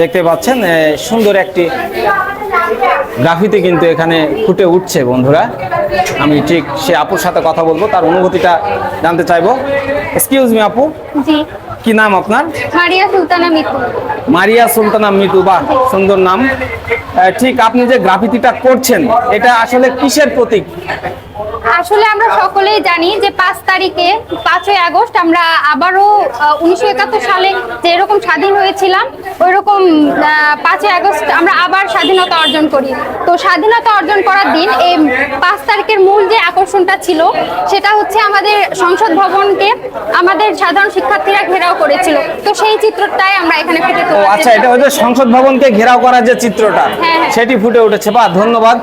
দেখতে পাচ্ছেন সুন্দর একটি গ্রাফিতে কিন্তু এখানে ফুটে উঠছে বন্ধুরা। আমি ঠিক সে আপুর সাথে কথা বলব তার অনুভূতিটা জানতে চাইব। এক্সকিউজ মি আপু। জি। কি নাম আপনার? মারিয়া সুলতানা মিতু। মারিয়া সুলতানা মিতু বাহ সুন্দর নাম। ঠিক আপনি যে গ্রাফিতিটা করছেন এটা আসলে কিসের প্রতীক? আসলে আমরা সকলেই জানি যে পাঁচ তারিখে পাঁচই আগস্ট আমরা আবারও উনিশশো একাত্তর সালে যেরকম স্বাধীন হয়েছিলাম ওই রকম পাঁচই আগস্ট আমরা আবার স্বাধীনতা অর্জন করি। তো স্বাধীনতা অর্জন করার দিন এই পাঁচ তারিখের মূল যে আকর্ষণটা ছিল সেটা হচ্ছে আমাদের সংসদ ভবনকে আমাদের সাধারণ শিক্ষার্থীরা ঘেরাও করেছিল। তো সেই চিত্রটাই আমরা এখানে ফুটে তুলেছি। আচ্ছা এটা হচ্ছে সংসদ ভবনকে ঘেরাও করার যে চিত্রটা হ্যাঁ, হ্যাঁ। সেটি ফুটে উঠেছে। বা ধন্যবাদ।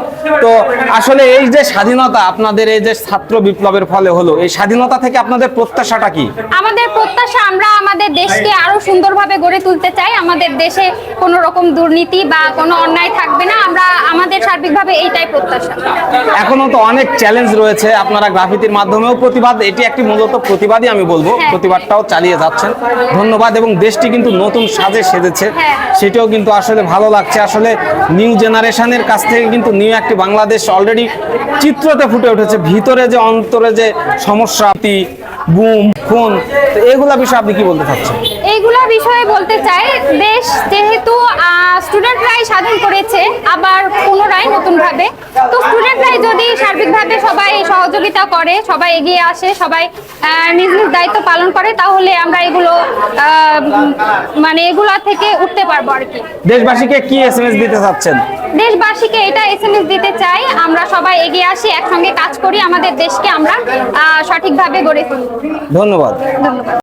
তো আসলে এই যে স্বাধীনতা আপনাদের এই যে ছাত্র বিপ্লবের ফলে হলো এই স্বাধীনতা থেকে আপনাদের প্রত্যাশাটা কি? আমাদের প্রত্যাশা আমরা আমাদের দেশকে আরও সুন্দরভাবে গড়ে তুলতে চাই। আমাদের দেশে কোনো রকম দুর্নীতি বা কোনো অন্যায় থাকবে না। আমরা আমাদের সার্বিকভাবে এইটাই প্রত্যাশা। এখনও তো অনেক চ্যালেঞ্জ রয়েছে। আপনারা গ্রাফিতির মাধ্যমেও প্রতিবাদ এটি একটি মূলত প্রতিবাদই আমি বলব। হ্যাঁ। প্রতিবাদটাও চালিয়ে যাচ্ছেন। ধন্যবাদ এবং দেশটি কিন্তু নতুন সাজে সেজেছে। হ্যাঁ। সেটাও কিন্তু আসলে ভালো লাগছে। আসলে নিউ জেনারেশনের কাছ থেকে কিন্তু নিউ একটি বাংলাদেশ অলরেডি চিত্রতে ফুটে উঠেছে। ভিতরে যে অন্তরে যে সমস্যা গুম খুন তো এগুলা বিষয়ে আপনি কি বলতে চাচ্ছেন? এইগুলা বিষয়ে বলতে চাই দেশ যেহেতু স্টুডেন্টরাই স্বাধীন করেছে আবার পুনরায় নতুনভাবে তো স্টুডেন্টরাই যদি সার্বিকভাবে সবাই সহযোগিতা করে সবাই এগিয়ে আসে সবাই নিজ নিজ দায়িত্ব পালন করে তাহলে আমরা এগুলো মানে এগুলা থেকে উঠতে পারব আর কি। দেশবাসীকে কি এস এম এস দিতে চাচ্ছেন? দেশবাসীকে এটা এসএমএস দিতে চাই। আমরা সবাই এগিয়ে আসি একসঙ্গে কাজ করি আমাদের দেশকে আমরা সঠিকভাবে গড়ে তুলি। ধন্যবাদ। ধন্যবাদ।